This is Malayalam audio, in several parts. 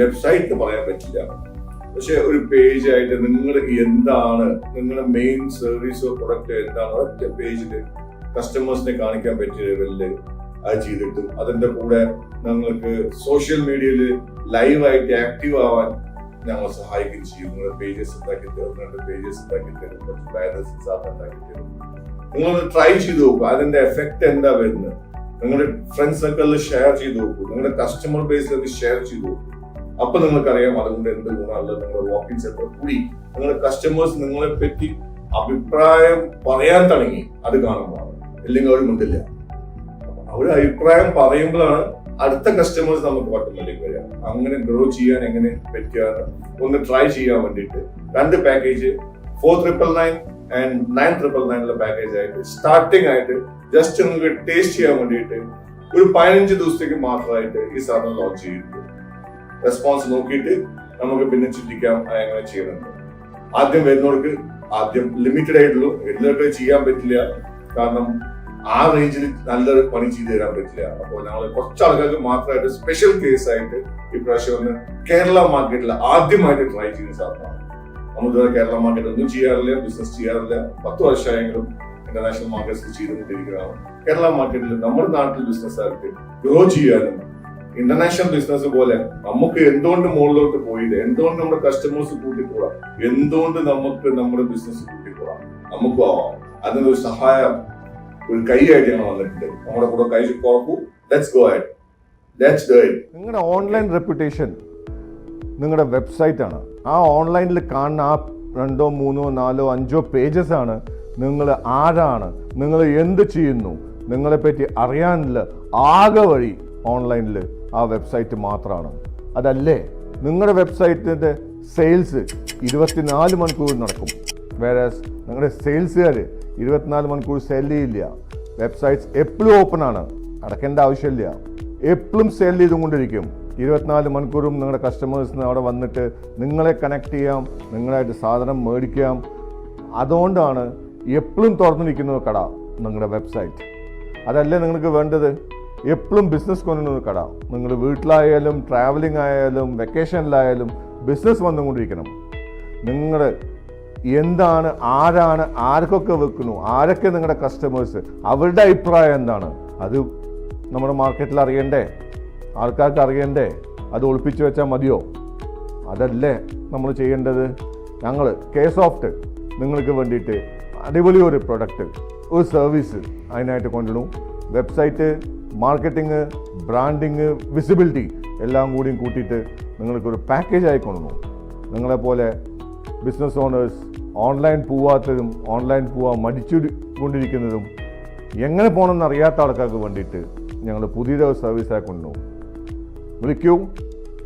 വെബ്സൈറ്റ് പറയാൻ പറ്റില്ല. പക്ഷെ ഒരു പേജ് ആയിട്ട് നിങ്ങൾ എന്താണ് നിങ്ങളുടെ മെയിൻ സർവീസോ പ്രൊഡക്റ്റോ എന്താണ് ഒറ്റ പേജിൽ കസ്റ്റമേഴ്സിനെ കാണിക്കാൻ പറ്റിയ ലെവലിൽ അത് ചെയ്തിട്ടും അതിന്റെ കൂടെ നിങ്ങൾക്ക് സോഷ്യൽ മീഡിയയിൽ ലൈവായിട്ട് ആക്റ്റീവ് ആവാൻ ഞങ്ങൾ സഹായിക്കുകയും ചെയ്യും. നിങ്ങളുടെ പേജസ് ഉണ്ടാക്കി തരും നിങ്ങളുടെ പേജസ് ഉണ്ടാക്കി തരും കുറച്ച് ബാനേഴ്സ് ഉണ്ടാക്കി തരും. നിങ്ങൾ ട്രൈ ചെയ്ത് നോക്കുക അതിന്റെ എഫക്ട് എന്താ വരുന്നത്. നിങ്ങളുടെ ഫ്രണ്ട് സർക്കിളിൽ ഷെയർ ചെയ്ത് നോക്കൂ നിങ്ങളുടെ കസ്റ്റമർ ബേസിൽ ഷെയർ ചെയ്ത് നോക്കൂ. അപ്പൊ നിങ്ങൾക്കറിയാം അതുകൊണ്ട് എന്ത് ഗുണമല്ല നിങ്ങളുടെ വാക്കിംഗ് സെന്റർ കൂടി നിങ്ങളുടെ കസ്റ്റമേഴ്സ് നിങ്ങളെ പറ്റി അഭിപ്രായം പറയാൻ തുടങ്ങി അത് കാണുമ്പോൾ ഇല്ലെങ്കിൽ അവർ മുണ്ടില്ല. അവർ അഭിപ്രായം പറയുമ്പോഴാണ് അടുത്ത കസ്റ്റമേഴ്സ് നമുക്ക് ഓട്ടോമാറ്റിക് വരിക. അങ്ങനെ ഗ്രോ ചെയ്യാൻ എങ്ങനെ പറ്റുകയാണ് ഒന്ന് ട്രൈ ചെയ്യാൻ വേണ്ടിയിട്ട് രണ്ട് package four triple nine and nine triple നയനിലെ package ആയിട്ട് സ്റ്റാർട്ടിംഗ് ആയിട്ട് ജസ്റ്റ് നിങ്ങൾക്ക് ടേസ്റ്റ് ചെയ്യാൻ വേണ്ടിയിട്ട് ഒരു പതിനഞ്ച് ദിവസത്തേക്ക് മാത്രമായിട്ട് ഈ സാധനം ലോഞ്ച് ചെയ്തിട്ടുണ്ട് റെസ്പോൺസ് നോക്കിയിട്ട് നമുക്ക് പിന്നെ ചിന്തിക്കാം എങ്ങനെ ചെയ്യണമെന്ന്. ആദ്യം വരുന്നവർക്ക് ആദ്യം ലിമിറ്റഡ് ആയിട്ടുള്ളൂ. എല്ലാവർക്കും ചെയ്യാൻ പറ്റില്ല. കാരണം ആ റേഞ്ചിൽ നല്ലൊരു പണി ചെയ്തു തരാൻ പറ്റില്ല. അപ്പോൾ ഞങ്ങൾ കുറച്ച് ആൾക്കാർക്ക് മാത്രമായിട്ട് സ്പെഷ്യൽ കേസ് ആയിട്ട് ഇപ്രാവശ്യം ഒന്ന് കേരള മാർക്കറ്റിൽ ആദ്യമായിട്ട് ട്രൈ ചെയ്യുന്ന സാധനമാണ്. നമ്മളിതുവരെ കേരള മാർക്കറ്റ് ഒന്നും ചെയ്യാറില്ല ബിസിനസ് ചെയ്യാറില്ല. പത്ത് വർഷമായെങ്കിലും ഇന്റർനാഷണൽ മാർക്കറ്റ്സ് ചെയ്തുകൊണ്ടിരിക്കുകയാണ്. കേരള മാർക്കറ്റിൽ നമ്മുടെ നാട്ടിൽ ബിസിനസ് ആയിട്ട് ഗ്രോ ചെയ്യാനും ഇന്റർനാഷണൽ ബിസിനസ് പോലെ നമുക്ക് എന്തുകൊണ്ട് മുകളിലോട്ട് പോയില്ല? എന്തുകൊണ്ട് നമ്മുടെ കസ്റ്റമേഴ്സ് കൂട്ടിക്കൂടാം? എന്തുകൊണ്ട് നമുക്ക് നമ്മുടെ ബിസിനസ് കൂട്ടിക്കൂടാം? നമുക്കും അതിനൊരു സഹായം ഒരു കൈയായിട്ട് ഞങ്ങൾ വന്നിട്ടുണ്ട്. നമ്മുടെ കൂടെ കൈ കുറക്കൂ. ലെറ്റ്സ് ഗോ ലെറ്റ്സ് ഡു നിങ്ങളുടെ ഓൺലൈൻ റെപ്യൂട്ടേഷൻ നിങ്ങളുടെ വെബ്സൈറ്റ് ആണ്. ആ ഓൺലൈനിൽ കാണുന്ന ആ രണ്ടോ മൂന്നോ നാലോ അഞ്ചോ പേജസ് ആണ് നിങ്ങൾ ആരാണ്? നിങ്ങൾ എന്ത് ചെയ്യുന്നു? നിങ്ങളെപ്പറ്റി അറിയാനുള്ള ആകെ വഴി ഓൺലൈനിൽ ആ വെബ്സൈറ്റ് മാത്രമാണ് അതല്ലേ? നിങ്ങളുടെ വെബ്സൈറ്റിന്റെ സെയിൽസ് ഇരുപത്തിനാല് മണിക്കൂർ നടക്കും. വേറെ നിങ്ങളുടെ സെയിൽസുകാർ ഇരുപത്തിനാല് മണിക്കൂർ സെൽ ചെയ്യില്ല. വെബ്സൈറ്റ്സ് എപ്പോഴും ഓപ്പൺ ആണ് അടക്കേണ്ട ആവശ്യമില്ല. എപ്പോഴും സെൽ ചെയ്തുകൊണ്ടിരിക്കും. ഇരുപത്തിനാല് മണിക്കൂറും നിങ്ങളുടെ കസ്റ്റമേഴ്സിന് അവിടെ വന്നിട്ട് നിങ്ങളെ കണക്ട് ചെയ്യാം നിങ്ങളായിട്ട് സാധനം മേടിക്കാം. അതുകൊണ്ടാണ് എപ്പോഴും തുറന്നിരിക്കുന്ന കട നിങ്ങളുടെ വെബ്സൈറ്റ്. അതല്ലേ നിങ്ങൾക്ക് വേണ്ടത്? എപ്പോഴും ബിസിനസ് കൊണ്ടുവരുന്ന കട. നിങ്ങൾ വീട്ടിലായാലും ട്രാവലിംഗ് ആയാലും വെക്കേഷനിലായാലും ബിസിനസ് വന്നുകൊണ്ടിരിക്കണം. നിങ്ങൾ എന്താണ് ആരാണ് ആർക്കൊക്കെ വെക്കുന്നു ആരൊക്കെ നിങ്ങളുടെ കസ്റ്റമേഴ്സ് അവരുടെ അഭിപ്രായം എന്താണ്? അത് നമ്മുടെ മാർക്കറ്റിൽ അറിയണ്ടേ? ആൾക്കാർക്ക് അറിയണ്ടേ? അത് ഒളിപ്പിച്ചു വെച്ചാൽ മതിയോ? അതല്ലേ നമ്മൾ ചെയ്യേണ്ടത്? ഞങ്ങൾ കെ സോഫ്റ്റ് നിങ്ങൾക്ക് വേണ്ടിയിട്ട് അടിപൊളി ഒരു പ്രൊഡക്റ്റ് ഒരു സർവീസ് അതിനായിട്ട് കൊണ്ടുവരും വെബ്സൈറ്റ് മാർക്കറ്റിംഗ് ബ്രാൻഡിങ് വിസിബിലിറ്റി എല്ലാം കൂടിയും കൂട്ടിയിട്ട് നിങ്ങൾക്കൊരു പാക്കേജ് ആയി നിങ്ങളെപ്പോലെ ബിസിനസ് ഓണേഴ്സ് ഓൺലൈൻ പോവാത്തതും ഓൺലൈൻ പോവാൻ മടിച്ചു കൊണ്ടിരിക്കുന്നതും എങ്ങനെ പോകണമെന്ന് അറിയാത്ത ആൾക്കാർക്ക് വേണ്ടിയിട്ട് ഞങ്ങൾ പുതിയൊരു സർവീസായി കൊണ്ടുവന്നു. വിളിക്കൂ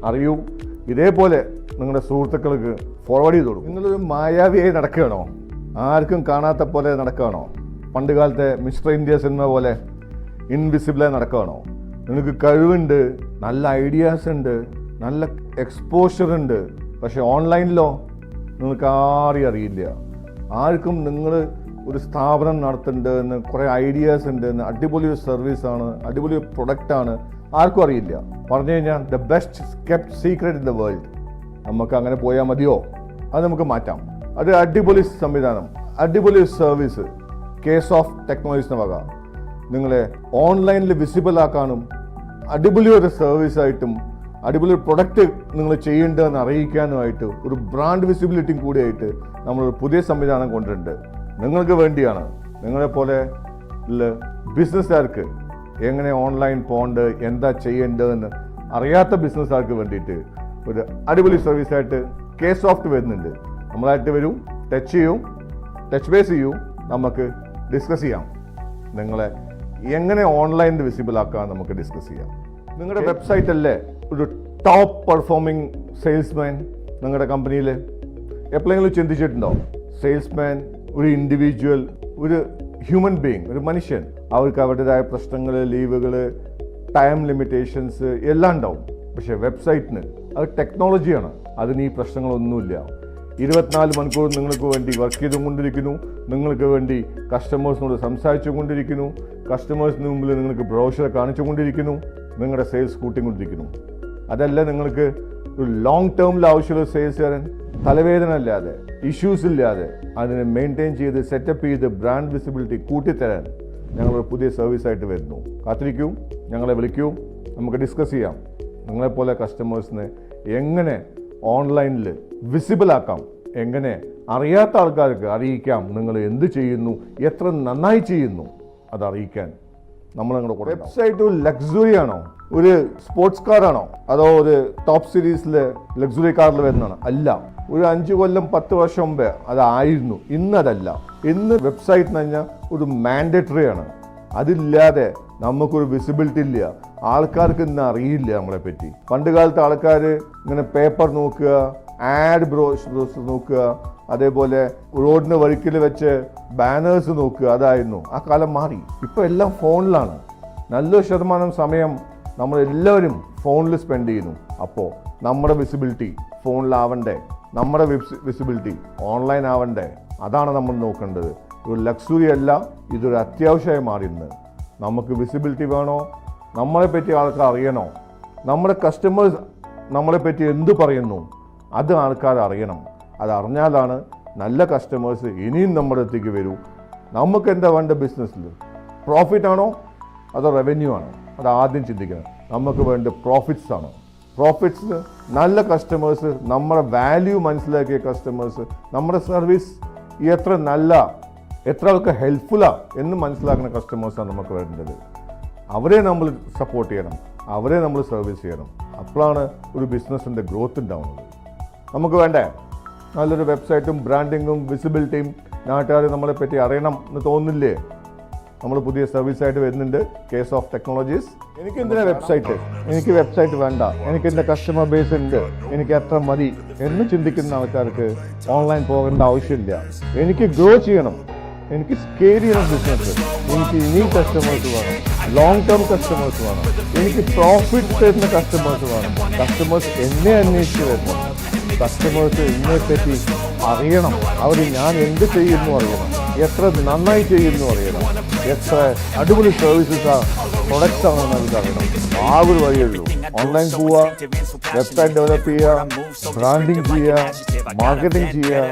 അറിയൂ. ഇതേപോലെ നിങ്ങളുടെ സുഹൃത്തുക്കൾക്ക് ഫോർവേഡ് ചെയ്ത് കൊടുക്കും. നിങ്ങളൊരു മായാവിയായി നടക്കുകയാണോ? ആർക്കും കാണാത്ത പോലെ നടക്കുകയാണോ? പണ്ടുകാലത്തെ മിസ്റ്റർ ഇന്ത്യ സിനിമ പോലെ ഇൻവിസിബിളായി നടക്കുകയാണോ? നിങ്ങൾക്ക് കഴിവുണ്ട് നല്ല ഐഡിയാസ് ഉണ്ട് നല്ല എക്സ്പോഷർ ഉണ്ട്. പക്ഷെ ഓൺലൈനിലോ നിങ്ങൾക്ക് ആരെയും അറിയില്ല. ആർക്കും നിങ്ങൾ ഒരു സ്ഥാപനം നടത്തുന്നുണ്ട് എന്ന് കുറേ ഐഡിയാസ് ഉണ്ട് എന്ന് അടിപൊളി ഒരു സർവീസാണ് അടിപൊളി ഒരു പ്രൊഡക്റ്റാണ് ആർക്കും അറിയില്ല. പറഞ്ഞു കഴിഞ്ഞാൽ the best kept secret in the world നമുക്ക് അങ്ങനെ പോയാൽ മതിയോ? അത് നമുക്ക് മാറ്റാം. അത് അടിപൊളി സംവിധാനം അടിപൊളി സർവീസ് കേസ് ഓഫ് ടെക്നോളജീസിന് വക. നിങ്ങളെ ഓൺലൈനിൽ വിസിബിൾ ആക്കാനും അടിപൊളി ഒരു സർവീസായിട്ടും അടിപൊളി പ്രൊഡക്റ്റ് നിങ്ങൾ ചെയ്യേണ്ടതെന്ന് അറിയിക്കാനുമായിട്ട് ഒരു ബ്രാൻഡ് വിസിബിലിറ്റിയും കൂടിയായിട്ട് നമ്മളൊരു പുതിയ സംവിധാനം കൊണ്ടുണ്ട് നിങ്ങൾക്ക് വേണ്ടിയാണ്. നിങ്ങളെപ്പോലെ ബിസിനസ്സുകാർക്ക് എങ്ങനെ ഓൺലൈൻ പോകേണ്ടത് എന്താ ചെയ്യേണ്ടതെന്ന് അറിയാത്ത ബിസിനസ്സുകാർക്ക് വേണ്ടിയിട്ട് ഒരു അടിപൊളി സർവീസായിട്ട് കെ സോഫ്റ്റ് വരുന്നുണ്ട്. നമ്മളായിട്ട് വരും ടച്ച് ചെയ്യും ടച്ച് ബേസ് ചെയ്യൂ നമുക്ക് ഡിസ്കസ് ചെയ്യാം. നിങ്ങളെ എങ്ങനെ ഓൺലൈനിൽ വിസിബിൾ ആക്കാൻ നമുക്ക് ഡിസ്കസ് ചെയ്യാം. നിങ്ങളുടെ വെബ്സൈറ്റ് അല്ലേ? ഒരു ടോപ്പ് പെർഫോമിംഗ് സെയിൽസ്മാൻ നിങ്ങളുടെ കമ്പനിയിൽ എപ്പോഴെങ്കിലും ചിന്തിച്ചിട്ടുണ്ടോ? സെയിൽസ്മാൻ ഒരു ഇൻഡിവിജ്വൽ ഒരു ഹ്യൂമൻ ബീങ് ഒരു മനുഷ്യൻ അവർക്ക് അവരുടേതായ പ്രശ്നങ്ങൾ ലീവുകൾ ടൈം ലിമിറ്റേഷൻസ് എല്ലാം ഉണ്ടാവും. പക്ഷേ വെബ്സൈറ്റിന് അത് ടെക്നോളജിയാണ് അതിന് ഈ പ്രശ്നങ്ങളൊന്നുമില്ല. ഇരുപത്തിനാല് മണിക്കൂർ നിങ്ങൾക്ക് വേണ്ടി വർക്ക് ചെയ്തുകൊണ്ടിരിക്കുന്നു നിങ്ങൾക്ക് വേണ്ടി കസ്റ്റമേഴ്സിനോട് സംസാരിച്ചു കൊണ്ടിരിക്കുന്നു. കസ്റ്റമേഴ്സിന് മുമ്പിൽ നിങ്ങൾക്ക് ബ്രോഷർ കാണിച്ചുകൊണ്ടിരിക്കുന്നു നിങ്ങളുടെ സെയിൽസ് കൂട്ടിക്കൊണ്ടിരിക്കുന്നു. അതല്ല നിങ്ങൾക്ക് ഒരു ലോങ് ടേമിൽ ആവശ്യമുള്ള സെയിൽസുകാരൻ തലവേദന ഇല്ലാതെ ഇഷ്യൂസ് ഇല്ലാതെ അതിനെ മെയിന്റെയിൻ ചെയ്ത് സെറ്റപ്പ് ചെയ്ത് ബ്രാൻഡ് വിസിബിലിറ്റി കൂട്ടിത്തരാൻ ഞങ്ങളൊരു പുതിയ സർവീസായിട്ട് വരുന്നു. കാത്തിരിക്കൂ ഞങ്ങളെ വിളിക്കൂ നമുക്ക് ഡിസ്കസ് ചെയ്യാം. നിങ്ങളെപ്പോലെ കസ്റ്റമേഴ്സിനെ എങ്ങനെ ഓൺലൈനിൽ വിസിബിൾ ആക്കാം എങ്ങനെ? അറിയാത്ത ആൾക്കാർക്ക് അറിയിക്കാം. നിങ്ങൾ എന്ത് ചെയ്യുന്നു? എത്ര നന്നായി ചെയ്യുന്നു? അത് അറിയിക്കാൻ നമ്മൾ നിങ്ങളുടെ വെബ്സൈറ്റ് ഒരു ലക്സുറി ആണോ? ഒരു സ്പോർട്സ് കാറാണോ അതോ ഒരു ടോപ്പ് സീരീസിലെ ലക്സുറി കാറിൽ വരുന്നതാണോ? അല്ല. ഒരു അഞ്ച് കൊല്ലം പത്ത് വർഷം മുമ്പേ അതായിരുന്നു. ഇന്നതല്ല. ഇന്ന് വെബ്സൈറ്റ് എന്ന് പറഞ്ഞാൽ ഒരു മാൻഡേറ്ററി ആണ്. അതില്ലാതെ നമുക്കൊരു വിസിബിലിറ്റി ഇല്ല. ആൾക്കാർക്ക് ഇന്ന് അറിയില്ല നമ്മളെ പറ്റി. പണ്ട് കാലത്ത് ആൾക്കാർ ഇങ്ങനെ പേപ്പർ നോക്കുക ആഡ് ബ്രോസ് നോക്കുക അതേപോലെ റോഡിന് വഴിക്കിൽ വെച്ച് ബാനേഴ്സ് നോക്കുക അതായിരുന്നു. ആ കാലം മാറി. ഇപ്പോൾ എല്ലാം ഫോണിലാണ്. നല്ലൊരു ശതമാനം സമയം നമ്മളെല്ലാവരും ഫോണിൽ സ്പെൻഡ് ചെയ്യുന്നു. അപ്പോൾ നമ്മുടെ വിസിബിലിറ്റി ഫോണിലാവണ്ടേ? നമ്മുടെ വിസിബിലിറ്റി ഓൺലൈൻ ആവണ്ടേ? അതാണ് നമ്മൾ നോക്കേണ്ടത്. ഒരു ലക്സുറി അല്ല ഇതൊരു അത്യാവശ്യമായി മാറി ഇന്ന്. നമുക്ക് വിസിബിലിറ്റി വേണോ? നമ്മളെ പറ്റി ആൾക്കാർ അറിയണോ? നമ്മുടെ കസ്റ്റമേഴ്സ് നമ്മളെ പറ്റി എന്ത് പറയുന്നു? അത് ആൾക്കാർ അറിയണം. അത് അറിഞ്ഞാലാണ് നല്ല കസ്റ്റമേഴ്സ് ഇനിയും നമ്മുടെ അടുത്തേക്ക് വരൂ. നമുക്ക് എന്താ വേണ്ട ബിസിനസ്സിൽ പ്രോഫിറ്റ് ആണോ? അതോ റവന്യൂ ആണോ? അത് ആദ്യം ചിന്തിക്കണം. നമുക്ക് വേണ്ട പ്രോഫിറ്റ്സ് ആണ്? പ്രോഫിറ്റ്സ് നല്ല കസ്റ്റമേഴ്സ് നമ്മുടെ വാല്യൂ മനസ്സിലാക്കിയ കസ്റ്റമേഴ്സ് നമ്മുടെ സർവീസ് എത്ര നല്ല എത്ര ആൾക്ക് ഹെൽപ്ഫുള്ളാണ് എന്ന് മനസ്സിലാക്കുന്ന കസ്റ്റമേഴ്സാണ് നമുക്ക് വേണ്ടത്. അവരെ നമ്മൾ സപ്പോർട്ട് ചെയ്യണം. അവരെ നമ്മൾ സർവീസ് ചെയ്യണം. അപ്പോഴാണ് ഒരു ബിസിനസ്സിന്റെ ഗ്രോത്ത് ഉണ്ടാവുന്നത്. നമുക്ക് വേണ്ടേ? നല്ലൊരു വെബ്സൈറ്റും ബ്രാൻഡിങ്ങും വിസിബിലിറ്റിയും നാട്ടുകാർ നമ്മളെ പറ്റി അറിയണം എന്ന് തോന്നില്ലേ നമ്മൾ പുതിയ സർവീസായിട്ട് വരുന്നുണ്ട്. കേസ് ഓഫ് ടെക്നോളജീസ് എനിക്ക് എന്തിനാ വെബ്സൈറ്റ് എനിക്ക് വെബ്സൈറ്റ് വേണ്ട. എനിക്ക് എന്റെ കസ്റ്റമർ ബേസ് ഉണ്ട്. എനിക്ക് എത്ര മതി എന്ന് ചിന്തിക്കുന്ന ആൾക്കാർക്ക് ഓൺലൈൻ പോകേണ്ട ആവശ്യമില്ല. എനിക്ക് ഗ്രോ ചെയ്യണം. എനിക്ക് സ്കെയിൽ ചെയ്യുന്ന ബിസിനസ് എനിക്ക് ഇനിയും കസ്റ്റമേഴ്സ് വേണം. ലോങ് ടേം കസ്റ്റമേഴ്സ് വേണം. എനിക്ക് പ്രോഫിറ്റ് തരുന്ന കസ്റ്റമേഴ്സ് വേണം. കസ്റ്റമേഴ്സ് എന്നെ അന്വേഷിച്ച് വരണം. കസ്റ്റമേഴ്സ് എന്നെ പറ്റി അറിയണം. അവർ ഞാൻ എന്ത് ചെയ്യുന്നു അറിയണം. എത്ര നന്നായി ചെയ്യുന്നു അറിയണം. എത്ര അടിപൊളി സർവീസസ് ആ പ്രൊഡക്ട്സ് ആണ് നമുക്ക് അറിയണം ആ ഒരു വഴിയുള്ളൂ ഓൺലൈൻ പോവുക വെബ്സൈറ്റ് ഡെവലപ്പ് ചെയ്യുക ബ്രാൻഡിങ് ചെയ്യുക മാർക്കറ്റിംഗ് ചെയ്യുക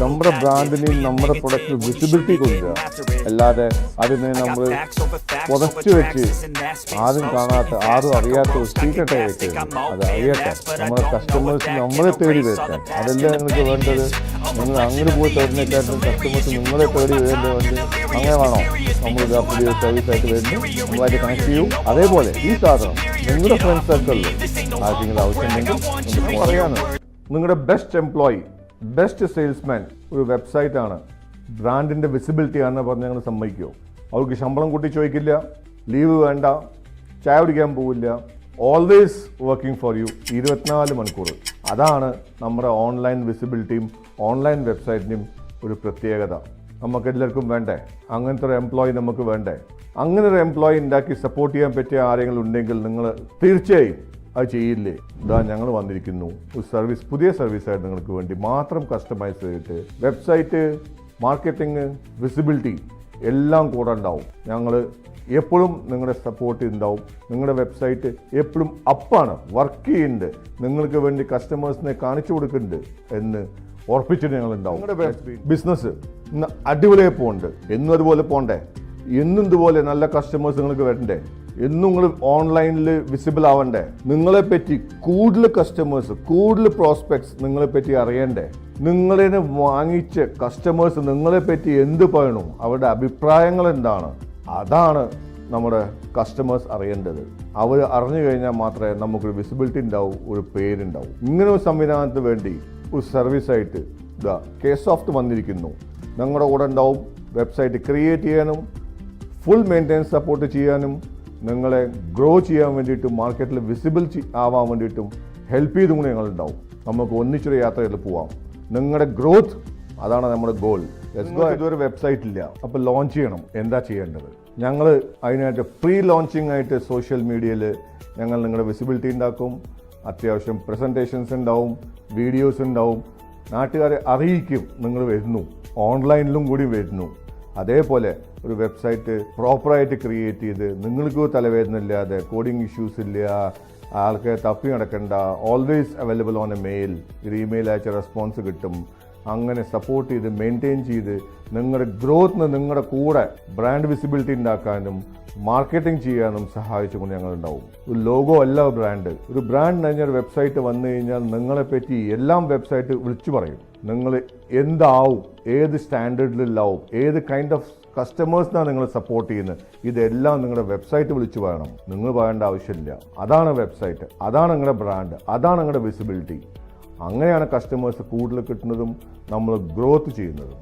നമ്മുടെ ബ്രാൻഡിനെയും നമ്മുടെ പ്രൊഡക്റ്റ് വിസിബിലിറ്റി കൊടുക്കുക അല്ലാതെ അതിനെ നമ്മൾ പുതച്ചു വെച്ച് ആരും കാണാത്ത ആരും അറിയാത്ത ഒരു സീക്രട്ട് ആയിട്ട് അത് അറിയട്ടെ നമ്മുടെ കസ്റ്റമേഴ്സ് നമ്മളെ തേടി വരട്ടെ അതല്ല നിങ്ങൾക്ക് വേണ്ടത് നിങ്ങൾ അങ്ങനെ പോയി തേടുന്നേക്കാട്ടും കസ്റ്റമേഴ്സ് നിങ്ങളെ തേടി വരേണ്ടത് അങ്ങനെ വേണോ നമ്മൾ പുതിയ സർവീസ് ആയിട്ട് വരുന്നു നമ്മളായിട്ട് കണക്ട് ചെയ്യൂ. അതേപോലെ ഈ സാധനം നിങ്ങളുടെ ഫ്രണ്ട് സർക്കിളിൽ ആർക്കെങ്കിലും ആവശ്യമുണ്ടെങ്കിൽ നിങ്ങൾക്ക് പറയാനും നിങ്ങളുടെ ബെസ്റ്റ് എംപ്ലോയി ബെസ്റ്റ് സെയിൽസ്മാൻ ഒരു വെബ്സൈറ്റ് ആണ്. ബ്രാൻഡിന്റെ വിസിബിലിറ്റി ആണെന്ന് പറഞ്ഞ് ഞങ്ങൾ സമ്മതിക്കുമോ അവർക്ക് ശമ്പളം കൂട്ടി ചോദിക്കില്ല ലീവ് വേണ്ട ചായ കുടിക്കാൻ പോവില്ല. ഓൾവേസ് വർക്കിംഗ് ഫോർ യു ഇരുപത്തിനാല് മണിക്കൂർ. അതാണ് നമ്മുടെ ഓൺലൈൻ വിസിബിലിറ്റിയും ഓൺലൈൻ വെബ്സൈറ്റിനും ഒരു പ്രത്യേകത. നമുക്ക് എല്ലാവർക്കും വേണ്ടേ? അങ്ങനത്തെ ഒരു എംപ്ലോയി നമുക്ക് വേണ്ടേ? അങ്ങനെ ഒരു എംപ്ലോയി ഉണ്ടാക്കി സപ്പോർട്ട് ചെയ്യാൻ പറ്റിയ ആരെങ്കിലും ഉണ്ടെങ്കിൽ നിങ്ങൾ തീർച്ചയായും അത് ചെയ്യില്ലേ? ഇതാ ഞങ്ങൾ വന്നിരിക്കുന്നു. ഒരു സർവീസ് പുതിയ സർവീസായിട്ട് നിങ്ങൾക്ക് വേണ്ടി മാത്രം കസ്റ്റമൈസ് ചെയ്തിട്ട് വെബ്സൈറ്റ് മാർക്കറ്റിംഗ് വിസിബിലിറ്റി എല്ലാം കൂടെ ഉണ്ടാവും. ഞങ്ങൾ എപ്പോഴും നിങ്ങളുടെ സപ്പോർട്ട് ഉണ്ടാവും നിങ്ങളുടെ വെബ്സൈറ്റ് എപ്പോഴും അപ്പാണ് വർക്ക് ചെയ്യുന്നുണ്ട്. നിങ്ങൾക്ക് വേണ്ടി കസ്റ്റമേഴ്സിനെ കാണിച്ചു കൊടുക്കുന്നുണ്ട് എന്ന് ഉറപ്പിച്ചിട്ട് ഞങ്ങൾ ഉണ്ടാവും ബിസിനസ് ഇന്ന് അടിപൊളിയായി പോകുന്നുണ്ട് എന്നും അതുപോലെ പോകണ്ടേ എന്നും ഇതുപോലെ നല്ല കസ്റ്റമേഴ്സ് നിങ്ങൾക്ക് വരണ്ടേ? എന്നും നിങ്ങൾ ഓൺലൈനിൽ വിസിബിൾ ആവണ്ടേ? നിങ്ങളെ പറ്റി കൂടുതൽ കസ്റ്റമേഴ്സ് കൂടുതൽ പ്രോസ്പെക്ട്സ് നിങ്ങളെ പറ്റി അറിയണ്ടേ? നിങ്ങളെ വാങ്ങിച്ച് കസ്റ്റമേഴ്സ് നിങ്ങളെ പറ്റി എന്ത് പറയണു? അവരുടെ അഭിപ്രായങ്ങൾ എന്താണ്? അതാണ് നമ്മുടെ കസ്റ്റമേഴ്സ് അറിയേണ്ടത്. അവർ അറിഞ്ഞു കഴിഞ്ഞാൽ മാത്രമേ നമുക്കൊരു വിസിബിലിറ്റി ഉണ്ടാവും ഒരു പേരുണ്ടാവും. ഇങ്ങനെ ഒരു സംവിധാനത്തിന് വേണ്ടി ഒരു സർവീസായിട്ട് ഇതാ കേസ് സോഫ്റ്റ് വന്നിരിക്കുന്നു. ഞങ്ങളുടെ കൂടെ ഉണ്ടാവും വെബ്സൈറ്റ് ക്രിയേറ്റ് ചെയ്യാനും ഫുൾ മെയിന്റെനൻസ് സപ്പോർട്ട് ചെയ്യാനും നിങ്ങളെ ഗ്രോ ചെയ്യാൻ വേണ്ടിയിട്ടും മാർക്കറ്റിൽ വിസിബിൾ ആവാൻ വേണ്ടിയിട്ടും ഹെൽപ്പ് ചെയ്തും കൂടി ഞങ്ങളുണ്ടാവും നമുക്ക് ഒന്നിച്ചൊരു യാത്രയിൽ പോവാം. നിങ്ങളുടെ ഗ്രോത്ത് അതാണ് നമ്മുടെ ഗോൾ ഇതുവരെ വെബ്സൈറ്റ് ഇല്ല. അപ്പോൾ ലോഞ്ച് ചെയ്യണം. എന്താ ചെയ്യേണ്ടത്? ഞങ്ങൾ അതിനായിട്ട് പ്രീ ലോഞ്ചിങ് ആയിട്ട് സോഷ്യൽ മീഡിയയിൽ ഞങ്ങൾ നിങ്ങളുടെ വിസിബിലിറ്റി ഉണ്ടാക്കും. അത്യാവശ്യം പ്രസന്റേഷൻസ് ഉണ്ടാവും വീഡിയോസ് ഉണ്ടാവും. നാട്ടുകാരെ അറിയിക്കും നിങ്ങൾ വരുന്നു. ഓൺലൈനിലും കൂടി വരുന്നു. അതേപോലെ ഒരു വെബ്സൈറ്റ് പ്രോപ്പറായിട്ട് ക്രിയേറ്റ് ചെയ്ത് നിങ്ങൾക്ക് തലവേദന ഇല്ലാതെ കോഡിംഗ് ഇഷ്യൂസ് ഇല്ല ആൾക്ക് തപ്പി നടക്കണ്ട always available on a mail ഒരു ഇമെയിൽ അയച്ച റെസ്പോൺസ് കിട്ടും. അങ്ങനെ സപ്പോർട്ട് ചെയ്ത് മെയിന്റെയിൻ ചെയ്ത് നിങ്ങളുടെ ഗ്രോത്തിന് നിങ്ങളുടെ കൂടെ ബ്രാൻഡ് വിസിബിലിറ്റി ഉണ്ടാക്കാനും മാർക്കറ്റിംഗ് ചെയ്യാനും സഹായിച്ചുകൊണ്ട് ഞങ്ങളുണ്ടാവും. ഒരു ലോഗോ അല്ല ബ്രാൻഡ് ഒരു ബ്രാൻഡ് കഴിഞ്ഞൊരു വെബ്സൈറ്റ് വന്നു കഴിഞ്ഞാൽ നിങ്ങളെപ്പറ്റി എല്ലാം വെബ്സൈറ്റ് വിളിച്ചു പറയും. നിങ്ങൾ എന്താവും ഏത് സ്റ്റാൻഡേർഡിലാവും ഏത് കൈൻഡ് ഓഫ് കസ്റ്റമേഴ്സിനാണ് നിങ്ങൾ സപ്പോർട്ട് ചെയ്യുന്നത്. ഇതെല്ലാം നിങ്ങളുടെ വെബ്സൈറ്റ് വിളിച്ചു പറയണം. നിങ്ങൾ പറയേണ്ട ആവശ്യമില്ല. അതാണ് വെബ്സൈറ്റ് അതാണ് നിങ്ങളുടെ ബ്രാൻഡ് അതാണ് നിങ്ങളുടെ വിസിബിലിറ്റി അങ്ങനെയാണ് കസ്റ്റമേഴ്സ് കൂടുതൽ കിട്ടുന്നതും നമ്മൾ ഗ്രോത്ത് ചെയ്യുന്നതും.